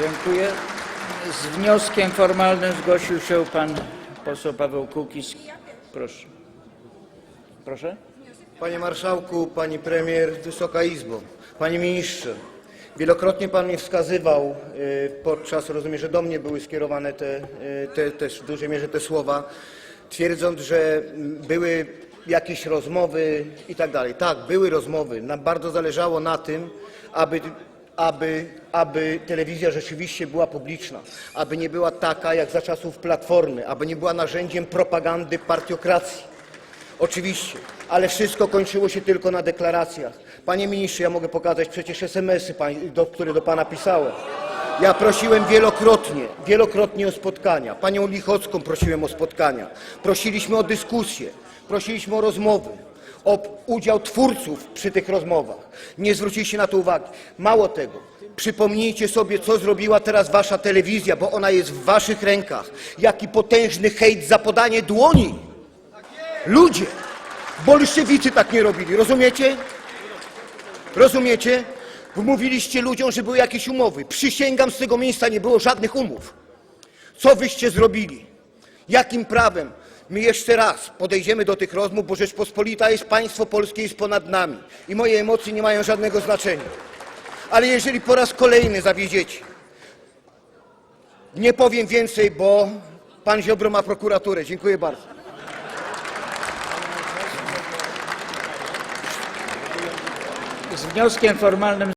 Dziękuję. Z wnioskiem formalnym zgłosił się pan poseł Paweł Kukiz. Proszę. Proszę? Panie Marszałku, Pani Premier, Wysoka Izbo, Panie Ministrze, wielokrotnie Pan mnie wskazywał y, podczas, rozumiem, że do mnie były skierowane te, y, te, te w dużej mierze te słowa, twierdząc, że były jakieś rozmowy i tak dalej. Tak, były rozmowy. Nam bardzo zależało na tym, aby aby, aby telewizja rzeczywiście była publiczna, aby nie była taka jak za czasów Platformy, aby nie była narzędziem propagandy partiokracji. Oczywiście, ale wszystko kończyło się tylko na deklaracjach. Panie ministrze, ja mogę pokazać przecież SMS-y, do, które do pana pisałem. Ja prosiłem wielokrotnie, wielokrotnie o spotkania. Panią Lichocką prosiłem o spotkania. Prosiliśmy o dyskusję, prosiliśmy o rozmowy, o udział twórców przy tych rozmowach. Nie zwróciliście na to uwagi. Mało tego, przypomnijcie sobie, co zrobiła teraz wasza telewizja, bo ona jest w waszych rękach. Jaki potężny hejt za podanie dłoni. Ludzie, bolszewicy tak nie robili, rozumiecie? Rozumiecie? Wmówiliście ludziom, że były jakieś umowy. Przysięgam, z tego miejsca nie było żadnych umów. Co wyście zrobili? Jakim prawem? My jeszcze raz podejdziemy do tych rozmów, bo Rzeczpospolita jest, państwo polskie jest ponad nami i moje emocje nie mają żadnego znaczenia. Ale jeżeli po raz kolejny zawiedziecie, nie powiem więcej, bo pan Ziobro ma prokuraturę. Dziękuję bardzo. Z wnioskiem formalnym